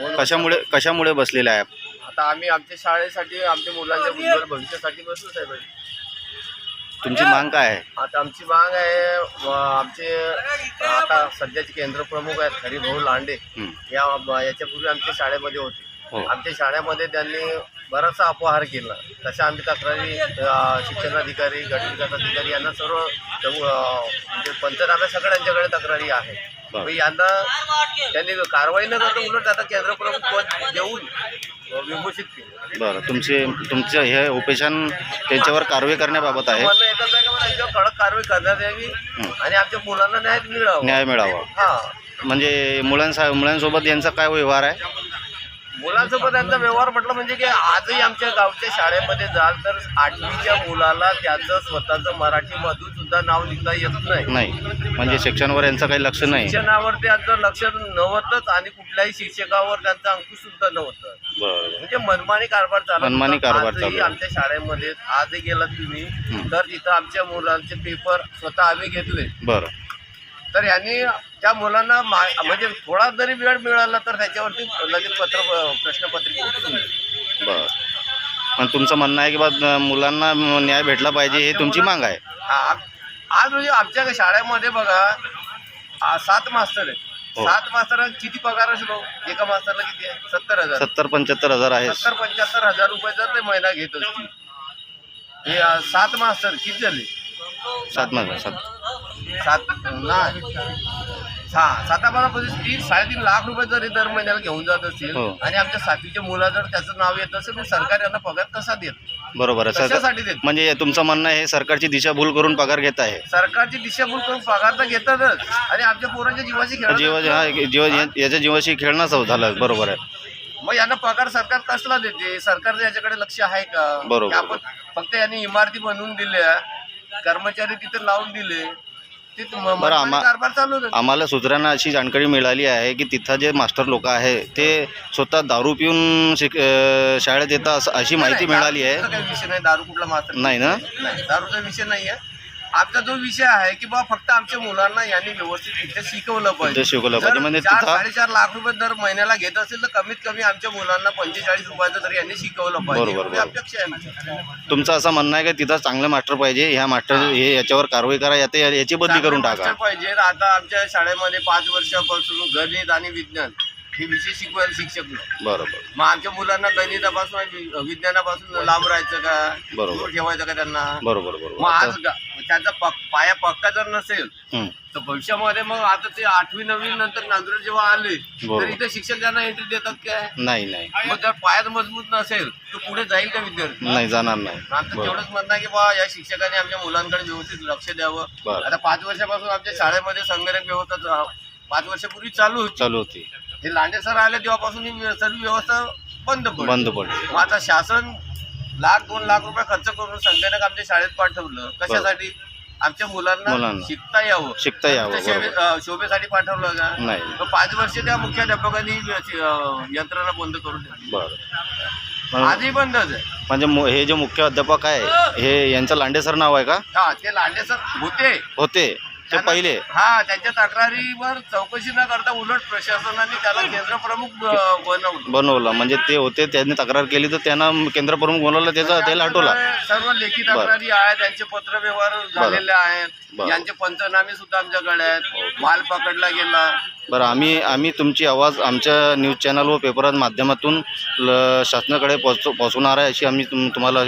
कशामुळे कशामुळे बसलेले आहे? आता आम्ही आमच्या शाळेसाठी आमच्या मुलांच्या उज्ज्वल भविष्यासाठी बसलो साहेब. तुमची मांग काय आहे? आता आमची माग आहे व आमचे आता सध्याचे केंद्र प्रमुख आहेत हरिभाऊ लांडे. हं. या याच्यापूर्वी आमच्या शाळेमध्ये होते. हो. आमच्या शाळेमध्ये त्यांनी बराचसा अपहार केला. तशा आम्ही तक्रारी अ, शिक्षणाधिकारी गटविकास अधिकारी यांना सर्व अ, म्हणजे पंचनाम्या सगळ्यांच्याकडे तक्रारी आहेत. बरं. मग यांना त्यांनी कारवाई न करता उलट आता केंद्र प्रमुख पद देऊन विभूषित केले. बरं तुमचे तुमचं हे उपेशन त्यांच्यावर कारवाई करण्याबाबत आहे. म्हणणं एकच आहे का मला यांच्यावर कडक कारवाई करण्यात यावी. आणि आमच्या मुलांना न्याय मिळावा. न्याय मिळावा. हा. म्हणजे मुलांसा मुलांसोबत यांचा काय व्यवहार आहे? मुलांसोबत त्यांचा व्यवहार म्हटलं म्हणजे की आजही आमच्या गावच्या शाळेमध्ये जाल तर आठवीच्या मुलाला त्याचं स्वतःचं मराठीमधून सुद्धा नाव लिहिता येत नाही. नाही. म्हणजे शिक्षणावर यांचं काही लक्ष नाही. शिक्षणावर त्यांचं लक्ष नव्हतंच आणि कुठल्याही शिक्षकावर त्यांचं अंकुश सुद्धा नव्हतं. बरं. म्हणजे मनमानी कारभार चालू मनमानी होता. कारभार आजही चालू आहे. आमच्या शाळेमध्ये आजही गेलात तुम्ही. तर तिथं आमच्या मुलांचे पेपर स्वतः आम्ही घेतले. बरं. तर यांनी त्या मुलांना मा- म्हणजे थोडा जरी वेळ मिळाला तर त्याच्यावरती लगेच पत्र प्रश्नपत्रिका पण तुमचं म्हणणं आहे की बा मुलांना न्याय भेटला पाहिजे हे तुमची मांग आहे. आज म्हणजे आमच्या शाळेमध्ये बघा सात मास्तर आहेत. हो. सात मास्तर किती पगार असलो एका मास्तरला किती आहे? सत्तर हजार. सत्तर पंच्याहत्तर हजार आहे. सत्तर पंच्याहत्तर हजार रुपये जर ते महिना घेत असतील. हे सात मास्तर किती झाले? सात महिने सात. सात नाही सहा साता बारा पस्तीस तीन साडेतीन लाख रुपये जरी दर महिन्याला घेऊन जात असतील हो. आणि आमच्या सातवीच्या मुला जर त्याचं नाव येत असेल तर सरकार यांना पगार कसा देत? बरोबर आहे. सरकार कशासाठी देत? म्हणजे तुमचं म्हणणं हे सरकारची दिशाभूल करून पगार घेत आहे. सरकारची दिशाभूल करून पगार तर घेतातच. आणि आमच्या पोरांच्या जीवाशी खेळ हा जीव याच्या जीवाशी खेळणं झालं. बरोबर आहे. मग यांना पगार सरकार कसला देते? सरकारचं याच्याकडे लक्ष आहे का? बरोबर. की आपण फक्त यांनी इमारती बनवून दिल्या कर्मचारी तिथे लावून दिले मनमानी आम्हा-. आम्हाला सूत्रांना अशी जाणकारी मिळाली आहे की तिथं जे मास्टर लोक आहे ते स्वतः दारू पिऊन शिक शाळेत येतात अशी माहिती मिळाली आहे. दारू कुठला मात्र नाही ना? दारूचा विषय नाही आहे आमचा जो विषय आहे की बा फक्त आमच्या मुलांना यांनी व्यवस्थित शिकवलं पाहिजे. शिकवलं पाहिजे. म्हणजे साडेचार लाख रुपये दर महिन्याला घेत असेल तर कमीत कमी आमच्या मुलांना पंचेचाळीस रुपयाचं तरी यांनी शिकवलं पाहिजे. अपेक्षा आहे. तुमचं असं म्हणणं आहे की तिथं चांगलं मास्टर पाहिजे ह्या मास्टर हे याच्यावर कारवाई करा याची बदली करून टाका. पाहिजे. आता आमच्या शाळेमध्ये पाच वर्षापासून गणित आणि विज्ञान हे विषय शिकवायला शिक्षक नाही. बरोबर. मग आमच्या मुलांना गणितापासून विज्ञानापासून लांब राहायचं का? बरोबर. ठेवायचं का त्यांना? बरोबर मग बरोबर आज आता- गा- त्याचा पक- पाया पक्का जर नसेल तर भविष्यामध्ये मग आता ते आठवी नववी नंतर नांदूर जेव्हा आले. तर इथे शिक्षक त्यांना एंट्री देतात काय? नाही नाही. मग जर पायात मजबूत नसेल तर पुढे जाईल का विद्यार्थी? नाही जाणार नाही. आमचं तेवढंच म्हणणं आहे की बा या शिक्षकाने आमच्या मुलांकडे व्यवस्थित लक्ष द्यावं. आता पाच वर्षापासून आमच्या शाळेमध्ये संगणक व्यवस्था पाच वर्षापूर्वी चालू होती. चालू होती. हे लांडे सर आले तेव्हापासून ही सर्व व्यवस्था बंद पडली. बंद पडली. आता शासन लाख दोन लाख रुपये खर्च करून संगणक आमच्या शाळेत पाठवलं कशासाठी? आमच्या मुलांना मुलांना. शिकता यावं. शिकता यावं, आमच्या शोभे-. अं, शोभेसाठी पाठवलं का? नाही. मग पाच वर्ष त्या मुख्याध्यापकांनी अं, यंत्रणा बंद करून बरं. आजही बंदच आहे म्हणजे मु- हे जे मुख्य अध्यापक आहे हे यांचं लांडे सर नाव आहे का? हा ते लांडे सर होते. होते. ते त्यांना- पहिले. हा त्यांच्या तक्रारीवर चौकशी न करता उलट प्रशासनाने त्याला केंद्र प्रमुख अं, बनवलं. बनवलं. म्हणजे ते होते त्यांनी तक्रार केली तर त्यांना केंद्र प्रमुख बनवलं त्याचा त्याला हटवला. सर्व लेखी. तक्रारी आहेत त्यांचे पत्र व्यवहार झालेले आहेत. बरं. यांचे पंचनामे सुद्धा आमच्याकडे आहेत. माल पकडला गेला. बरं आम्ही आम्ही तुमची आवाज आमच्या न्यूज चॅनल व पेपरात माध्यमातून ल- शासनाकडे पोहोच पोहोचवणार आहे अशी आम्ही तुम तुम्हाला